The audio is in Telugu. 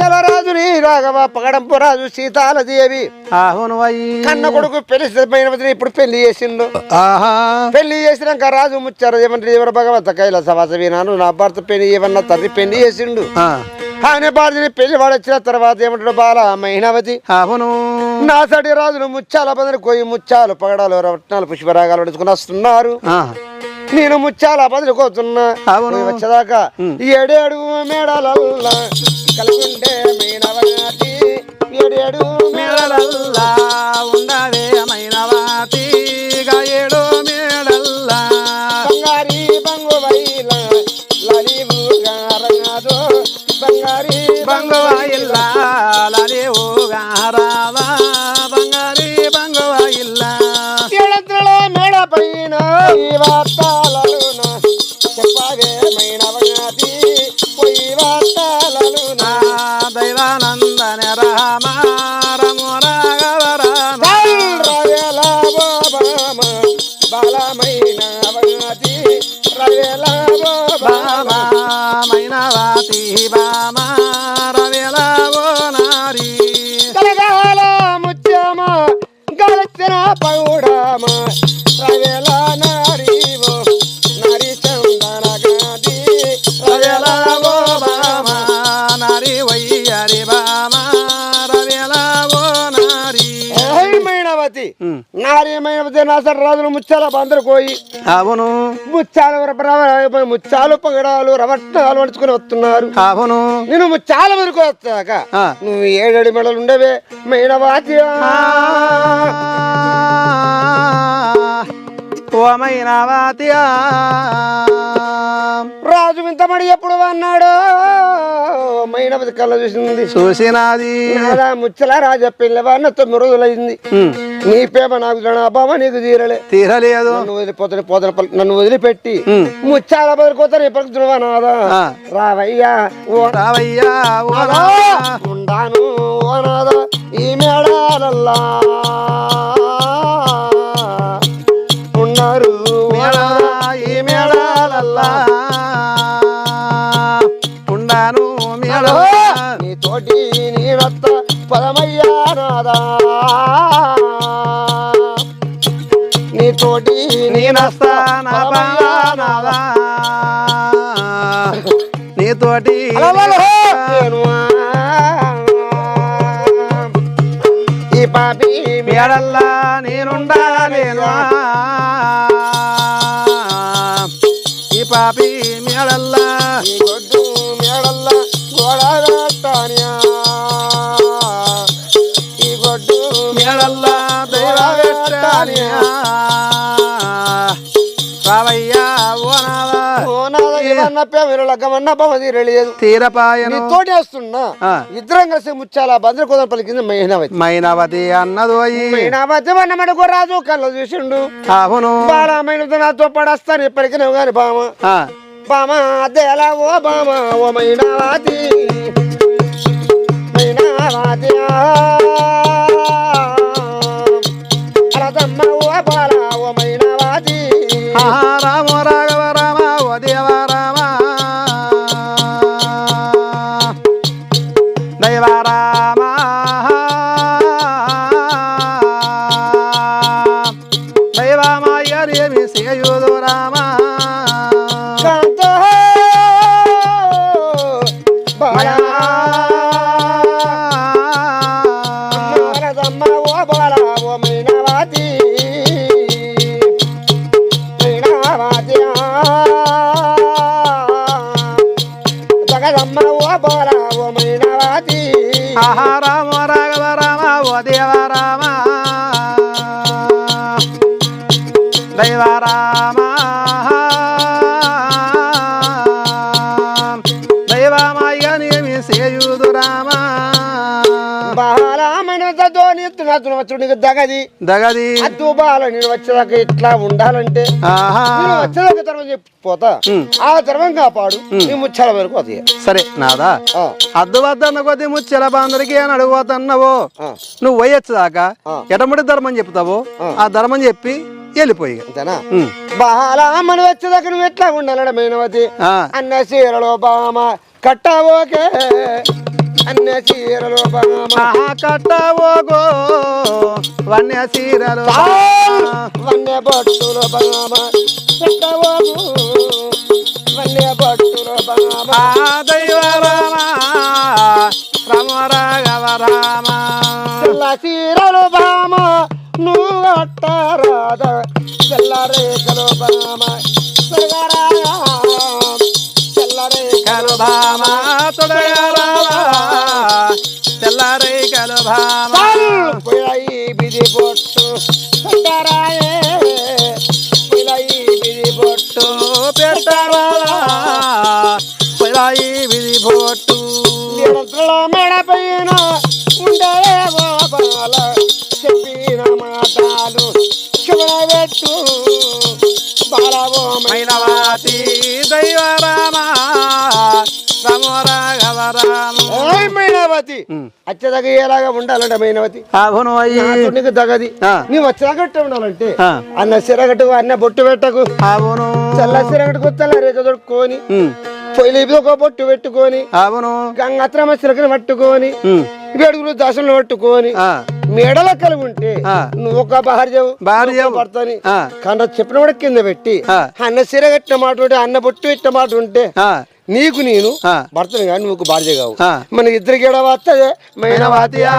ముచ్చల రాజుని రాఘవ పగడంపు రాజు సీతాలదేవి. అవును కన్న కొడుకు పెళ్ళి సిద్ధమైనవతిని ఇప్పుడు పెళ్ళి చేసిండు. పెళ్ళి చేసినాక రాజు ముచ్చారు ఏమంటారు ఎవరు భగవంత కైలాసవాస వినాను నా భర్త పెళ్ళి ఏమన్నా తండ్రి పెళ్ళి చేసిండు. ఆయన భార్యని పెళ్ళి వాడు వచ్చిన తర్వాత ఏమంటాడు బాల మైనావతి అవును నా సటి రాజులు ముచ్చాల బదులు కొయ్యి ముచ్చాలు పగడాలు రత్నాలు పుష్పరాగాలు పడుచుకుని వస్తున్నారు. నేను ముచ్చాల బదులు కోతున్నా. అవును. వచ్చేదాకా. ఏడేడు మేడాలల్లా. కలిగుండే మైనవతి ఏడేడు మేళలల్లా రామ ఉమ్. నారీ మైనవతి నా సర రాజులు ముత్యాల బందరు కోయి అవును రవ- ముత్యాలు పగడాలు రవట్టాలు నడుచుకుని వస్తున్నారు. అవును. నేను ముత్యాల వరకు వస్తాక ఆ. నువ్వు ఏడేడు మెడలు ఉండవే మైనవాతి ఓ మైనవాతి రాజు వింతమడి ఎప్పుడు అన్నాడు? మైనవతి కళ్ళ చూసింది. చూసినది. నాదా ముచ్చల రాజా పిల్లవాడిన తొమ్మిది రోజులైంది. నీ ప్రేమ నాకు జన అబ్బామ నీకు తీరలే. తీరలేదు. నన్ను వదిలిపోతాను పోతాను పల్- నన్ను వదిలిపెట్టి. ముచ్చాల బదిలిపోతాను ఎప్పటికి దునవా నాదా ఆ. రావయ్యా ఓ రావయ్యా ఓ. ఉండాను ఓ నాదా. ఈ మేడాలల్లా మేళ నీ తోటి నీ రత్త పదమయ్యా నాదా. నీ తోటి నీ నేనస్తా నా నేను ఈ పాపి మేడల్లా నేనుండాలేను ఈ పాపి మేడల్లా తోటి వస్తున్నా. ఇద్దరం కలిసి ముచ్చాల భద్ర కుదర పలికింది మైనావతి. మైనవతి అన్నదోయి మైనావతి వన్నమడుగు రాజు కళ్ళ చూసిండు. అవును. బాలమైనది నాతో పడస్తాను ఇప్పటికి నువ్వు గాని బామ. ఆ, బామ అదేలా ఓ బామ ఓ మైనావతి. మైనావతి దైవ రామ సేయుదు రామ జగదమ్మ ఓ బాల ఓ ఆహా రామ రాఘవ రామ ఓ దేవ రామ దైవ రామ దైవమాయనేమి సేయుదు రామా. బాలమైనతో నీతున్నతులు వచ్చుడికి దగది. దగది. అద్దు బాల నేను వచ్చేదాకా ఇట్లా ఉండాలంటే ఆహా. నేను వచ్చేదాకా తర్వాత చెప్పిపోతా. ఆ ధర్మం కాపాడు. నీ ముచ్చాల వరకు అది. సరే నాదా. అద్దు వద్దన్న కొద్ది ముచ్చెల బాందరికి అని అడుగుతున్నావు నువ్వు పోయొచ్చు దాకా ఆ. ఎటముడి ధర్మం చెప్తావు? ఆ. ధర్మం చెప్పి వెళ్ళిపోయి. అంతేనా? ఉమ్. బాలమ్మని వచ్చేదాకా నువ్వు ఎట్లా ఉండాలడ మైనవతి. అన్న చీరలో బామ కట్టవోకే. అన్న చీరలు కట్టవోగో వన్య సీరలు వన్య బొట్టులు బామ పెట్టవోగు వన్య బొట్టులు దైవ రామ రామ రాఘవ రామ చీరలు బామ నువ్వు అట్టారాద. తెల్ల రేఖలు బామ నిరంతర మెడ పైన ఉండే బాల చెప్పిన మాటలు శివనబెట్టు బాలవోమైన మైనవాతి దైవ రామ మైనావతి. అచ్చదగ ఎలాగా ఉండాలంటే మైనావతి. అవును నీకు తగది. ఆ. నీవు వచ్చాగట్టే ఉండాలంటే. అన్న సిరగట్టు అన్న బొట్టు పెట్టకు. అవును. చల్ల సిరగట్టుకు తెల్ల రేఖ తొడుక్కొని ఉమ్, పొయ్యిలు ఒక బొట్టు పెట్టుకొని అవును గంగత్రమ పట్టుకొని వేడుగులు దశలు పట్టుకొని మెడల కలిగి ఉంటే. నువ్వు ఒక భార్యవు భర్తని ఆ. కండ చెప్పిన కూడా కింద పెట్టి. అన్న సిర కట్టిన మాట ఉంటే అన్న బొట్టు పెట్టిన మాట ఉంటే నీకు నేను. భర్తని కానీ నువ్వు భార్య కావు. మన ఇద్దరికి వస్తుంది మైనవాతియా